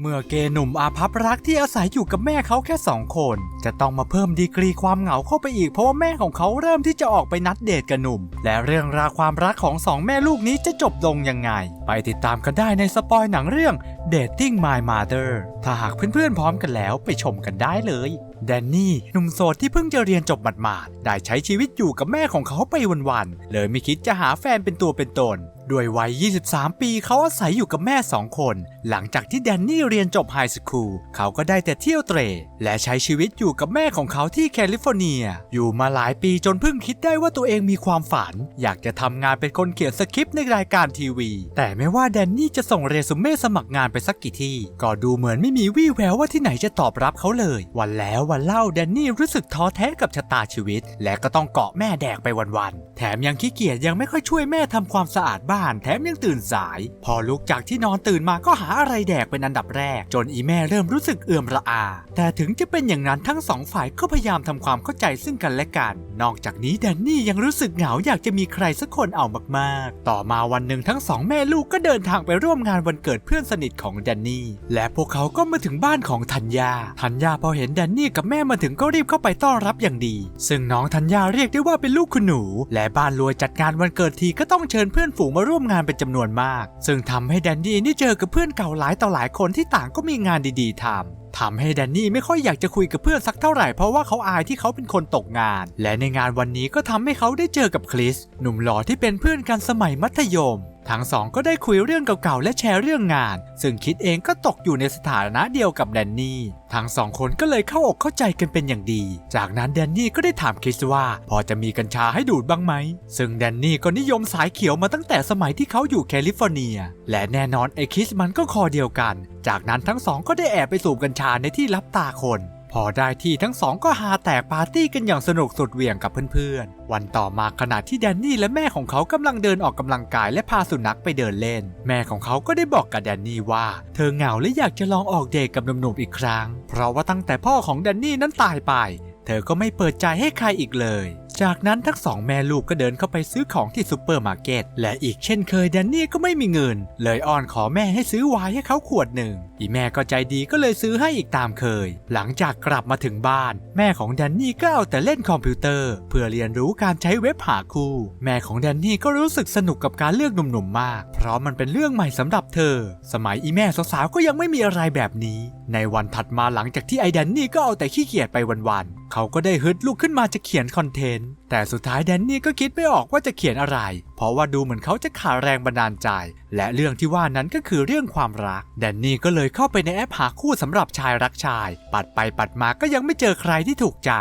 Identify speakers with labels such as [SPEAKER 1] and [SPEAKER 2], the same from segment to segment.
[SPEAKER 1] เมื่อเกย์หนุ่มอาภัพรักที่อาศัยอยู่กับแม่เขาแค่สองคน จะต้องมาเพิ่มดีกรีความเหงาเข้าไปอีกเพราะว่าแม่ของเขาเริ่มที่จะออกไปนัดเดทกับหนุ่ม และเรื่องราวความรักของสองแม่ลูกนี้จะจบลงยังไง ไปติดตามกันได้ในสปอยหนังเรื่อง Dating My Mother ถ้าหากเพื่อนๆพร้อมกันแล้วไปชมกันได้เลยแดนนี่หนุ่มโสดที่เพิ่งจะเรียนจบหมาดๆได้ใช้ชีวิตอยู่กับแม่ของเขาไปวันๆเลยไม่คิดจะหาแฟนเป็นตัวเป็นตน ด้วยวัย 23 ปีเขาอาศัยอยู่กับแม่สองคน หลังจากที่แดนนี่เรียนจบไฮสคูลเขาก็ได้แต่เที่ยวเตรและใช้ชีวิตอยู่กับแม่ของเขาที่แคลิฟอร์เนีย อยู่มาหลายปีจนเพิ่งคิดได้ว่าตัวเองมีความฝัน อยากจะทำงานเป็นคนเขียนสคริปต์ในรายการทีวี แต่ไม่ว่าแดนนี่จะส่งเรซูเม่สมัครงานไปสักกี่ที่ ก็ดูเหมือนไม่มีวี่แววว่าที่ไหนจะตอบรับเขาเลย วันแล้ววันเล่าแดนนี่รู้สึกท้อแท้กับชะตาชีวิต และก็ต้องเกาะแม่แดกไปวันๆ แถมยังขี้เกียจยังไม่ค่อยช่วยแม่ทำความสะอาดบ้าน แถมยังตื่นสาย พอลุกจากที่นอนตื่นมาก็หาอะไรแดกเป็นอันดับแรก จนอีแม่เริ่มรู้สึกเอื่อมระอา แต่ถึงจะเป็นอย่างนั้นทั้งสองฝ่ายก็พยายามทำความเข้าใจซึ่งกันและกัน นอกจากนี้แดนนี่ยังรู้สึกเหงาอยากจะมีใครสักคนเอามากๆ ต่อมาวันหนึ่งทั้งสองแม่ลูกก็เดินทางไปร่วมงานวันเกิดเพื่อนสนิทของแดนนี่ และพวกเขาก็มาถึงบ้านของธัญญา ธัญญาพอเห็นแดนนี่กับแม่มาถึงก็รีบเข้าไปต้อนรับอย่างดี ซึ่งน้องธัญญาเรียกได้ว่าเป็นลูกคุณหนูและบ้านรวยจัดงานวันเกิดทีก็ต้องเชิญเพื่อนฝูงมาร่วมงานเป็นจำนวนมาก ซึ่งทำให้แดนนี่ได้เจอกับเพื่อนเก่าหลายต่อหลายคนที่ต่างก็มีงานดีๆทำทำให้แดนนี่ไม่ค่อยอยากจะคุยกับเพื่อนสักเท่าไหร่เพราะว่าเขาอายที่เขาเป็นคนตกงาน และในงานวันนี้ก็ทำให้เขาได้เจอกับคริส หนุ่มหล่อที่เป็นเพื่อนกันสมัยมัธยม ทั้งสองก็ได้คุยเรื่องเก่าๆและแชร์เรื่องงาน ซึ่งคิดเองก็ตกอยู่ในสถานะเดียวกับแดนนี่ทั้งสองคนก็เลยเข้าอกเข้าใจกันเป็นอย่างดี จากนั้นแดนนี่ก็ได้ถามคริสว่า พอจะมีกัญชาให้ดูดบ้างไหม ซึ่งแดนนี่ก็นิยมสายเขียวมาตั้งแต่สมัยที่เขาอยู่แคลิฟอร์เนีย และแน่นอนไอคริสมันก็คอเดียวกัน จากนั้นทั้งสองก็ได้แอบไปสูบกัญชาในที่ลับตาคน พอได้ที่ทั้งสองก็หาแตกปาร์ตี้กันอย่างสนุกสุดเหวี่ยงกับเพื่อนๆ วันต่อมาขณะที่แดนนี่และแม่ของเขากำลังเดินออกกำลังกายและพาสุนัขไปเดินเล่น แม่ของเขาก็ได้บอกกับแดนนี่ว่า เธอเหงาและอยากจะลองออกเดทกับหนุ่มๆอีกครั้ง เพราะว่าตั้งแต่พ่อของแดนนี่นั้นตายไป เธอก็ไม่เปิดใจให้ใครอีกเลย จากนั้นทั้งสองแม่ลูกก็เดินเข้าไปซื้อของที่ซูเปอร์มาร์เก็ตและอีกเช่นเคยแดนนี่ก็ไม่มีเงิน เลยอ้อนขอแม่ให้ซื้อไวน์ให้เขาขวดหนึ่งอีแม่ก็ใจดีก็เลยซื้อให้อีกตามเคย หลังจากกลับมาถึงบ้าน แม่ของแดนนี่ก็เอาแต่เล่นคอมพิวเตอร์ เพื่อเรียนรู้การใช้เว็บหาคู่ แม่ของแดนนี่ก็รู้สึกสนุกกับการเลือกหนุ่มๆมาก เพราะมันเป็นเรื่องใหม่สำหรับเธอ สมัยอีแม่สาวๆก็ยังไม่มีอะไรแบบนี้ ในวันถัดมาหลังจากที่ไอแดนนี่ก็เอาแต่ขี้เกียจไปวันๆเขาก็ได้ฮึดลุกขึ้นมาจะเขียนคอนเทนต์แต่สุดท้ายแดนนี่ก็คิดไม่ออกว่าจะเขียนอะไร เพราะว่าดูเหมือนเขาจะขาดแรงบันดาลใจ และเรื่องที่ว่านั้นก็คือเรื่องความรัก แดนนี่ก็เลยเข้าไปในแอปหาคู่สำหรับชายรักชาย ปัดไปปัดมาก็ยังไม่เจอใครที่ถูกใจ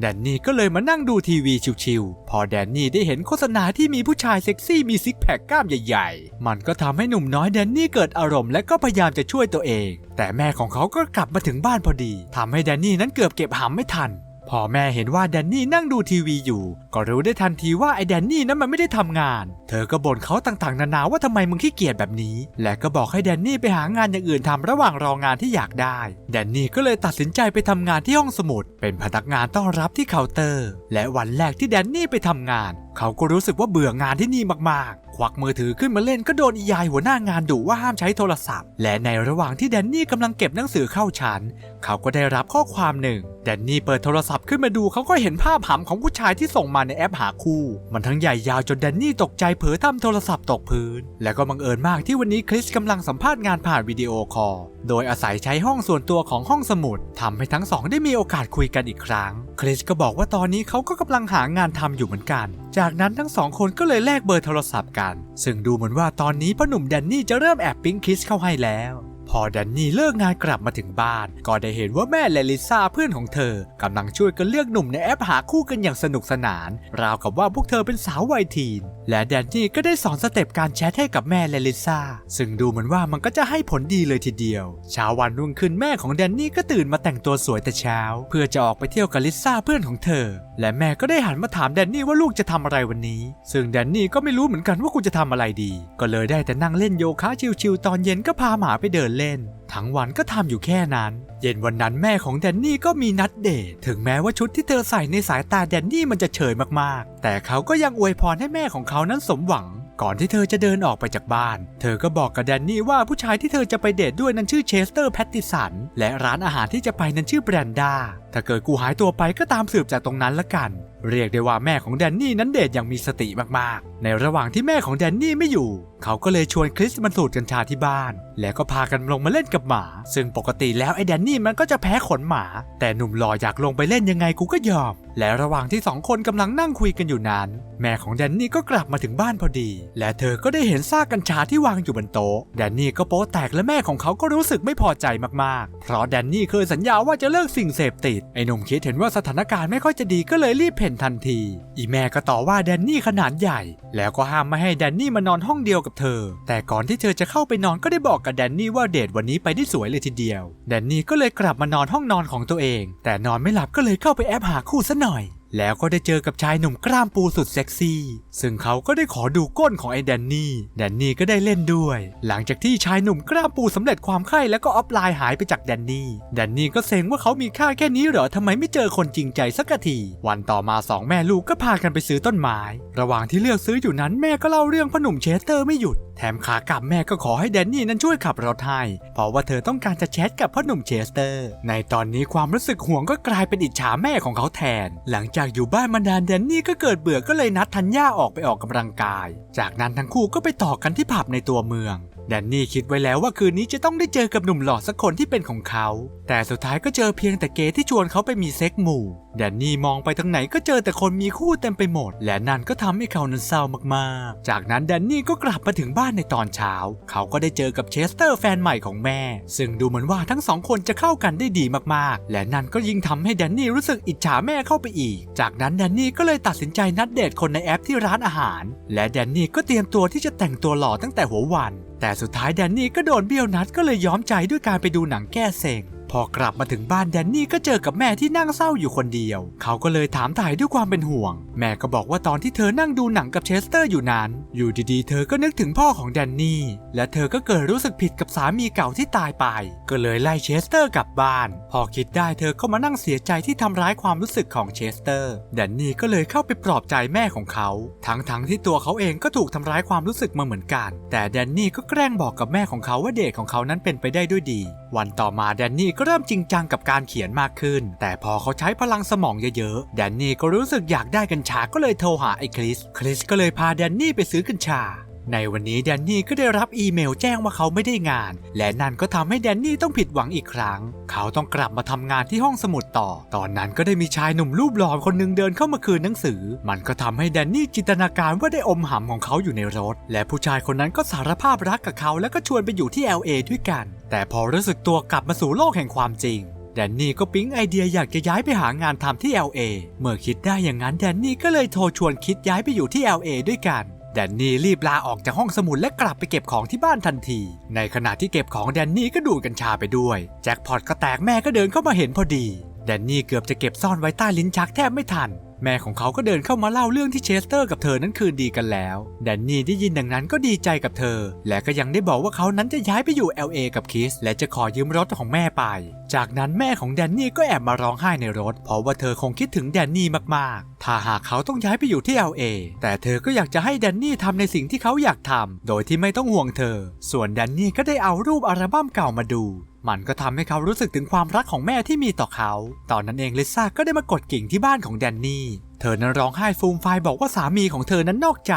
[SPEAKER 1] แดนนี่ก็เลยมานั่งดูทีวีชิวๆ พอแดนนี่ได้เห็นโฆษณาที่มีผู้ชายเซ็กซี่มีซิกแพคกล้ามใหญ่ ๆ มันก็ทำให้หนุ่มน้อยแดนนี่เกิดอารมณ์และก็พยายามจะช่วยตัวเอง แต่แม่ของเขาก็กลับมาถึงบ้านพอดีทำให้แดนนี่นั้นเกือบเก็บหำไม่ทัน พอแม่เห็นว่าแดนนี่นั่งดูทีวีอยู่ ก็รู้ได้ทันทีว่าไอ้แดนนี่นั้นมันไม่ได้ทำงาน เธอก็บ่นเขาต่างๆ นานาว่าทำไมมึงขี้เกียจแบบนี้ และก็บอกให้แดนนี่ไปหางานอย่างอื่นทำระหว่างรองานที่อยากได้ แดนนี่ก็เลยตัดสินใจไปทำงานที่ห้องสมุด เป็นพนักงานต้อนรับที่เคาน์เตอร์ และวันแรกที่แดนนี่ไปทำงาน เขาก็รู้สึกว่าเบื่องานที่นี่มากๆ ควักมือถือขึ้นมาเล่นก็โดนอียายหัวหน้างานดุว่าห้ามใช้โทรศัพท์ และในระหว่างที่แดนนี่กำลังเก็บหนังสือเข้าชั้น เขาก็ได้รับข้อความหนึ่ง แดนนี่เปิดโทรศัพท์ขึ้นมาดูเขาก็เห็นภาพหำของผู้ชายที่ส่งมาในแอปหาคู่ มันทั้งใหญ่ยาวจนแดนนี่ตกใจเผลอทำโทรศัพท์ตกพื้น และก็บังเอิญมากที่วันนี้คริสกำลังสัมภาษณ์งานผ่านวิดีโอคอลโดยอาศัยใช้ห้องส่วนตัวของห้องสมุดทำให้ทั้งสองได้มีโอกาสคุยกันอีกครั้ง คริสก็บอกว่าตอนนี้เขาก็กำลังหางานทำอยู่เหมือนกัน จากนั้นทั้งสองคนก็เลยแลกเบอร์โทรศัพท์กันซึ่งดูเหมือนว่าตอนนี้พ่อหนุ่มแดนนี่จะเริ่มแอบปิ๊งคริสเข้าให้แล้ว อแดนนี่เลิกงานกลับมาถึงบ้าน ก็ได้เห็นว่าแม่และลิซ่าเพื่อนของเธอกำลังช่วยกันเลือกหนุ่มในแอปหาคู่กันอย่างสนุกสนาน ราวกับว่าพวกเธอเป็นสาววัยทีน และแดนนี่ก็ได้สอนสเต็ปการแชทให้กับแม่และลิซ่าซึ่งดูเหมือนว่ามันก็จะให้ผลดีเลยทีเดียวเช้าวันรุ่งขึ้นแม่ของแดนนี่ก็ตื่นมาแต่งตัวสวยแต่เช้า เพื่อจะออกไปเที่ยวกับลิซ่าเพื่อนของเธอ และแม่ก็ได้หันมาถามแดนนี่ว่าลูกจะทำอะไรวันนี้ ซึ่งแดนนี่ก็ไม่รู้เหมือนกันว่ากูจะทำอะไรดี ก็เลยได้แต่นั่งเล่นโยคะชิวๆตอนเย็นก็พาหมาไปเดินเล่นทั้งวันก็ทำอยู่แค่นั้น เย็นวันนั้นแม่ของแดนนี่ก็มีนัดเดท ถึงแม้ว่าชุดที่เธอใส่ในสายตาแดนนี่มันจะเฉยมากๆ แต่เขาก็ยังอวยพรให้แม่ของเขานั้นสมหวัง ก่อนที่เธอจะเดินออกไปจากบ้าน เธอก็บอกกับแดนนี่ว่าผู้ชายที่เธอจะไปเดทด้วยนั้นชื่อเชสเตอร์แพตติสัน และร้านอาหารที่จะไปนั้นชื่อแบรนด้า ถ้าเกิดกูหายตัวไปก็ตามสืบจากตรงนั้นละกัน เรียกได้ว่าแม่ของแดนนี่นั้นเดทอย่างมีสติมากๆ ในระหว่างที่แม่ของแดนนี่ไม่อยู่ เขาก็เลยชวนคริสมาสูดกัญชาที่บ้าน แล้วก็พากันลงมาเล่นกับหมา ซึ่งปกติแล้วไอ้แดนนี่มันก็จะแพ้ขนหมา แต่หนุ่มหล่ออยากลงไปเล่นยังไงกูก็ยอม และระหว่างที่สองคนกำลังนั่งคุยกันอยู่นั้น แม่ของแดนนี่ก็กลับมาถึงบ้านพอดี และเธอก็ได้เห็นซากกัญชาที่วางอยู่บนโต๊ะแดนนี่ก็โป๊แตกและแม่ของเขาก็รู้สึกไม่พอใจมากๆ เพราะแดนนี่เคยสัญญาว่าจะเลิกสิ่งเสพติดไอ้หนุ่มคิดเห็นว่าสถานการณ์ไม่ค่อยจะดีก็เลยรีบเพ่นทันที อีแม่ก็ต่อว่าแดนนี่ขนาดใหญ่ แล้วก็ห้ามไม่ให้แดนนี่มานอนห้องเดียวกับเธอ แต่ก่อนที่เธอจะเข้าไปนอนก็ได้บอกกับแดนนี่ว่าเดทวันนี้ไปได้สวยเลยทีเดียว แดนนี่ก็เลยกลับมานอนห้องนอนของตัวเอง แต่นอนไม่หลับก็เลยเข้าไปแอบหาคู่ซะหน่อย แล้วก็ได้เจอกับชายหนุ่มกล้ามปูสุดเซ็กซี่ ซึ่งเขาก็ได้ขอดูก้นของไอ้แดนนี่ แดนนี่ก็ได้เล่นด้วย หลังจากที่ชายหนุ่มกล้ามปูสำเร็จความใคร่แล้วก็ออฟไลน์หายไปจากแดนนี่ แดนนี่ก็เซ็งว่าเขามีค่าแค่นี้เหรอทำไมไม่เจอคนจริงใจสักที วันต่อมาสองแม่ลูกก็พากันไปซื้อต้นไม้ ระหว่างที่เลือกซื้ออยู่นั้นแม่ก็เล่าเรื่องพ่อหนุ่มเชสเตอร์ไม่หยุด แถมขากลับแม่ก็ขอให้แดนนี่นั้นช่วยขับรถให้เพราะว่าเธอต้องการจะแชทกับพ่อหนุ่มเชสเตอร์ ในตอนนี้ความรู้สึกห่วงก็กลายเป็นอิจฉาแม่ของเขาแทน หลังจากอยู่บ้านมานานแดนนี่ก็เกิดเบื่อก็เลยนัดทัญญาออกไปออกกำลังกาย จากนั้นทั้งคู่ก็ไปต่อกันที่ผับในตัวเมืองแดนนี่คิดไว้แล้วว่าคืนนี้จะต้องได้เจอกับหนุ่มหล่อสักคนที่เป็นของเขา แต่สุดท้ายก็เจอเพียงแต่เกย์ที่ชวนเขาไปมีเซ็กหมู่ แดนนี่มองไปทางไหนก็เจอแต่คนมีคู่เต็มไปหมด และนั่นก็ทำให้เขานั้นเศร้ามากๆ จากนั้นแดนนี่ก็กลับมาถึงบ้านในตอนเช้า เขาก็ได้เจอกับเชสเตอร์แฟนใหม่ของแม่ ซึ่งดูเหมือนว่าทั้งสองคนจะเข้ากันได้ดีมากๆ และนั่นก็ยิ่งทำให้แดนนี่รู้สึกอิจฉาแม่เข้าไปอีก จากนั้นแดนนี่ก็เลยตัดสินใจนัดเดทคนในแอปที่ร้านอาหาร และแดนนี่ก็เตรียมตัวที่จะแต่งตัวหล่อตั้งแต่หัววัน แต่สุดท้ายแดนนี่ก็โดนเบี้ยวนัดก็เลยย้อมใจด้วยการไปดูหนังแก้เซ็ง พอกลับมาถึงบ้านแดนนี่ก็เจอกับแม่ที่นั่งเศร้าอยู่คนเดียว เขาก็เลยถามถ่ายด้วยความเป็นห่วง แม่ก็บอกว่าตอนที่เธอนั่งดูหนังกับเชสเตอร์อยู่นั้น อยู่ดีๆ เธอก็นึกถึงพ่อของแดนนี่ และเธอก็เกิดรู้สึกผิดกับสามีเก่าที่ตายไป ก็เลยไล่เชสเตอร์กลับบ้าน พอคิดได้เธอก็มานั่งเสียใจที่ทำร้ายความรู้สึกของเชสเตอร์ แดนนี่ก็เลยเข้าไปปลอบใจแม่ของเขา ทั้งๆที่ตัวเขาเองก็ถูกทำร้ายความรู้สึกมาเหมือนกัน แต่แดนนี่ก็แกล้งบอกกับแม่ของเขาว่าเดทของเขานั้นเป็นไปได้ด้วยดี วันต่อมาแดนนี่ก็เริ่มจริงจังกับการเขียนมากขึ้น แต่พอเขาใช้พลังสมองเยอะๆ แดนนี่ก็รู้สึกอยากได้กัญชาก็เลยโทรหาไอ้คริส คริสก็เลยพาแดนนี่ไปซื้อกัญชา ในวันนี้แดนนี่ก็ได้รับอีเมลแจ้งว่าเขาไม่ได้งาน และนั่นก็ทำให้แดนนี่ต้องผิดหวังอีกครั้ง เขาต้องกลับมาทำงานที่ห้องสมุดต่อ ตอนนั้นก็ได้มีชายหนุ่มรูปหล่อคนหนึ่งเดินเข้ามาคืนหนังสือ มันก็ทำให้แดนนี่จินตนาการว่าได้อมหำของเขาอยู่ในรถ และผู้ชายคนนั้นก็สารภาพรักกับเขาแล้วก็ชวนไปอยู่ที่ LA ด้วยกัน แต่พอรู้สึกตัวกลับมาสู่โลกแห่งความจริงแดนนี่ก็ปิ๊งไอเดียอยากจะย้ายไปหางานทำที่ LA เมื่อคิดได้อย่างนั้นแดนนี่ก็เลยโทรชวนคิดย้ายไปอยู่ที่ LA ด้วยกัน แดนนี่รีบลาออกจากห้องสมุดและกลับไปเก็บของที่บ้านทันที ในขณะที่เก็บของแดนนี่ก็ดูดกัญชาไปด้วย แจ็คพอตก็แตกแม่ก็เดินเข้ามาเห็นพอดี แดนนี่เกือบจะเก็บซ่อนไว้ใต้ลิ้นชักแทบไม่ทัน แม่ของเขาก็เดินเข้ามาเล่าเรื่องที่เชสเตอร์กับเธอนั้นคืนดีกันแล้วแดนนี่ได้ยินดังนั้นก็ดีใจกับเธอ และก็ยังได้บอกว่าเขานั้นจะย้ายไปอยู่ LA กับคิส และจะขอยืมรถของแม่ไป จากนั้นแม่ของแดนนี่ก็แอบมาร้องไห้ในรถ เพราะว่าเธอคงคิดถึงแดนนี่มากๆ ถ้าหากเขาต้องย้ายไปอยู่ที่ LA แต่เธอก็อยากจะให้แดนนี่ทำในสิ่งที่เขาอยากทำโดยที่ไม่ต้องห่วงเธอ ส่วนแดนนี่ก็ได้เอารูปอัลบั้มเก่ามาดู มันก็ทำให้เขารู้สึกถึงความรักของแม่ที่มีต่อเขา ตอนนั้นเองลิซ่าก็ได้มากดกิ่งที่บ้านของแดนนี่ เธอนั้นร้องไห้ฟูมฟายบอกว่าสามีของเธอนั้นนอกใจ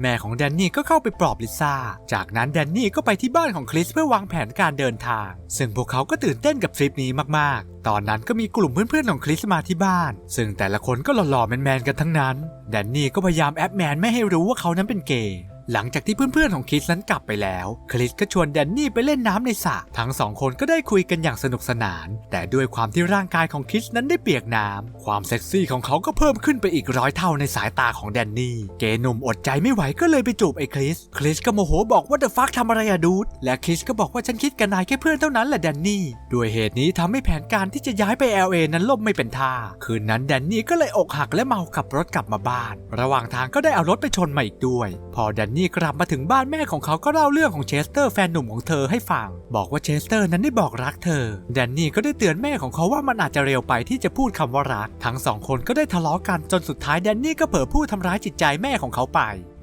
[SPEAKER 1] แม่ของแดนนี่ก็เข้าไปปลอบลิซ่า จากนั้นแดนนี่ก็ไปที่บ้านของคริสเพื่อวางแผนการเดินทาง ซึ่งพวกเขาก็ตื่นเต้นกับทริปนี้มากๆ ตอนนั้นก็มีกลุ่มเพื่อนๆของคริสมาที่บ้าน ซึ่งแต่ละคนก็หล่อๆแมนๆกันทั้งนั้น แดนนี่ก็พยายามแอปแมนไม่ให้รู้ว่าเขานั้นเป็นเกย์ หลังจากที่เพื่อนๆของคริสนั้นกลับไปแล้ว คริสก็ชวนแดนนี่ไปเล่นน้ำในสระทั้งสองคนก็ได้คุยกันอย่างสนุกสนาน แต่ด้วยความที่ร่างกายของคริสนั้นได้เปียกน้ำความเซ็กซี่ของเขาก็เพิ่มขึ้นไปอีกร้อยเท่าในสายตาของแดนนี่เกย์หนุ่มอดใจไม่ไหวก็เลยไปจูบไอ้คริสคริสก็โมโหบอกว่าเดอะฟักทำอะไรอะดูดและคริสก็บอกว่าฉันคิดกับนายแค่เพื่อนเท่านั้นแหละแดนนี่ด้วยเหตุนี้ทำให้แผนการที่จะย้ายไป LA นั้นล่มไม่เป็นท่าคืนนั้นแดนนี่ก็เลยอกหักและเมาขับรถกลับมาบ้าน ระหว่างทางก็ได้เอารถไปชนมาอีกด้วย พอแดนนี่กลับมาถึงบ้านแม่ของเขาก็เล่าเรื่องของเชสเตอร์แฟนหนุ่มของเธอให้ฟัง บอกว่าเชสเตอร์นั้นได้บอกรักเธอ แดนนี่ก็ได้เตือนแม่ของเขาว่ามันอาจจะเร็วไปที่จะพูดคำว่ารัก ทั้งสองคนก็ได้ทะเลาะกันจนสุดท้ายแดนนี่ก็เผลอพูดทำร้ายจิตใจแม่ของเขาไป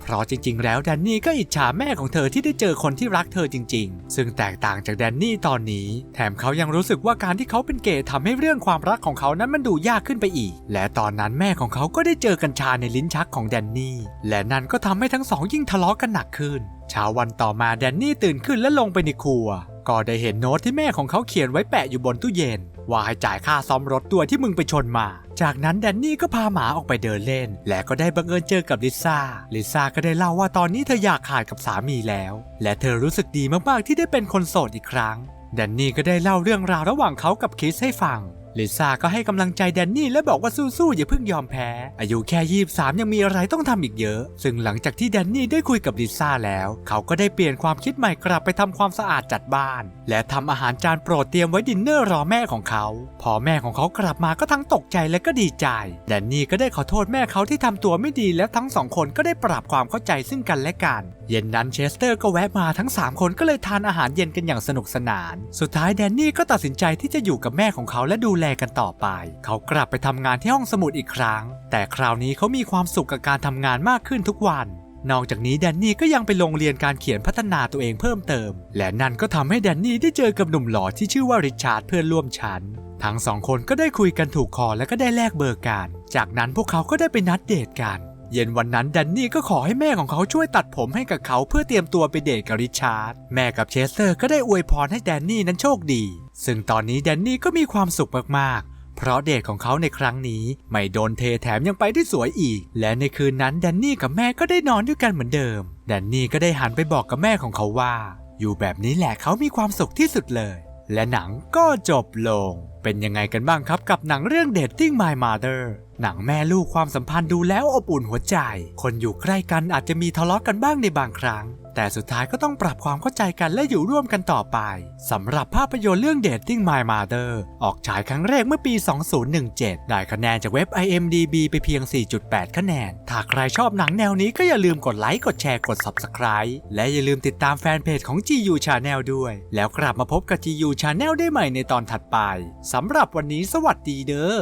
[SPEAKER 1] เพราะจริงๆ แล้วแดนนี่ก็อิจฉาแม่ของเธอที่ได้เจอคนที่รักเธอจริง ๆ ซึ่งแตกต่างจากแดนนี่ตอนนี้ แถมเขายังรู้สึกว่าการที่เขาเป็นเกย์ทำให้เรื่องความรักของเขานั้นมันดูยากขึ้นไปอีก และตอนนั้นแม่ของเขาก็ได้เจอกัญชาในลิ้นชักของแดนนี่ และนั่นก็ทำให้ทั้งสองยิ่งทะเลาะกันหนักขึ้นเช้าวันต่อมาแดนนี่ตื่นขึ้นและลงไปในครัว ก็ได้เห็นโน้ตที่แม่ของเขาเขียนไว้แปะอยู่บนตู้เย็น ว่าให้จ่ายค่าซ่อมรถตัวที่มึงไปชนมา จากนั้นแดนนี่ก็พาหมาออกไปเดินเล่น และก็ได้บังเอิญเจอกับลิซ่า ลิซ่าก็ได้เล่าว่าตอนนี้เธออยากขาดกับสามีแล้ว และเธอรู้สึกดีมากๆที่ได้เป็นคนโสดอีกครั้งแดนนี่ก็ได้เล่าเรื่องราวระหว่างเขากับคริสให้ฟัง ลิซ่าก็ให้กำลังใจแดนนี่และบอกว่าสู้ๆอย่าเพิ่งยอมแพ้ อายุแค่ 23 ยังมีอะไรต้องทำอีกเยอะ ซึ่งหลังจากที่แดนนี่ได้คุยกับลิซ่าแล้ว เขาก็ได้เปลี่ยนความคิดใหม่กลับไปทำความสะอาดจัดบ้าน และทำอาหารจานโปรดเตรียมไว้ดินเนอร์รอแม่ของเขา พอแม่ของเขากลับมาก็ทั้งตกใจและก็ดีใจ แดนนี่ก็ได้ขอโทษแม่เขาที่ทำตัวไม่ดีและทั้งสองคนก็ได้ปรับความเข้าใจซึ่งกันและกัน เย็นนั้นเชสเตอร์ก็แวะมาทั้ง 3 คนก็เลยทานอาหารเย็นกันอย่างสนุกสนาน สุดท้ายแดนนี่ก็ตัดสินใจที่จะอยู่กับแม่ของเขาและดูแลกันต่อไป เขากลับไปทำงานที่ห้องสมุดอีกครั้ง แต่คราวนี้เขามีความสุขกับการทำงานมากขึ้นทุกวันนอกจากนี้แดนนี่ก็ยังไปโรงเรียนการเขียนพัฒนาตัวเองเพิ่มเติม และนั่นก็ทำให้แดนนี่ได้เจอกับหนุ่มหล่อที่ชื่อว่าริชาร์ดเพื่อนร่วมชั้น ทั้งสองคนก็ได้คุยกันถูกคอและก็ได้แลกเบอร์กัน จากนั้นพวกเขาก็ได้ไปนัดเดทกัน เย็นวันนั้นแดนนี่ก็ขอให้แม่ของเขาช่วยตัดผมให้กับเขาเพื่อเตรียมตัวไปเดทกับริชาร์ด แม่กับเชสเตอร์ก็ได้อวยพรให้แดนนี่นั้นโชคดี ซึ่งตอนนี้แดนนี่ก็มีความสุขมากๆเพราะเดทของเขาในครั้งนี้ ไม่โดนเทแถมยังไปได้สวยอีก และในคืนนั้นแดนนี่กับแม่ก็ได้นอนด้วยกันเหมือนเดิม แดนนี่ก็ได้หันไปบอกกับแม่ของเขาว่า อยู่แบบนี้แหละเขามีความสุขที่สุดเลย และหนังก็จบลงเป็นยังไงกันบ้างครับกับหนังเรื่อง Dating My Mother หนังแม่ลูกความสัมพันธ์ดูแล้วอบอุ่นหัวใจ คนอยู่ใกล้กันอาจจะมีทะเลาะกันบ้างในบางครั้ง แต่สุดท้ายก็ต้องปรับความเข้าใจกันและอยู่ร่วมกันต่อไปสำหรับภาพยนตร์เรื่อง Dating My Mother ออกฉายครั้งแรกเมื่อปี 2017 ได้คะแนนจากเว็บ IMDB ไปเพียง 4.8 คะแนน ถ้าใครชอบหนังแนวนี้ก็อย่าลืมกดไลค์กดแชร์กด Subscribe และอย่าลืมติดตามแฟนเพจของ GU Channel ด้วย แล้วกลับมาพบกับ GU Channel ได้ใหม่ในตอนถัดไปสำหรับวันนี้สวัสดีเด้อ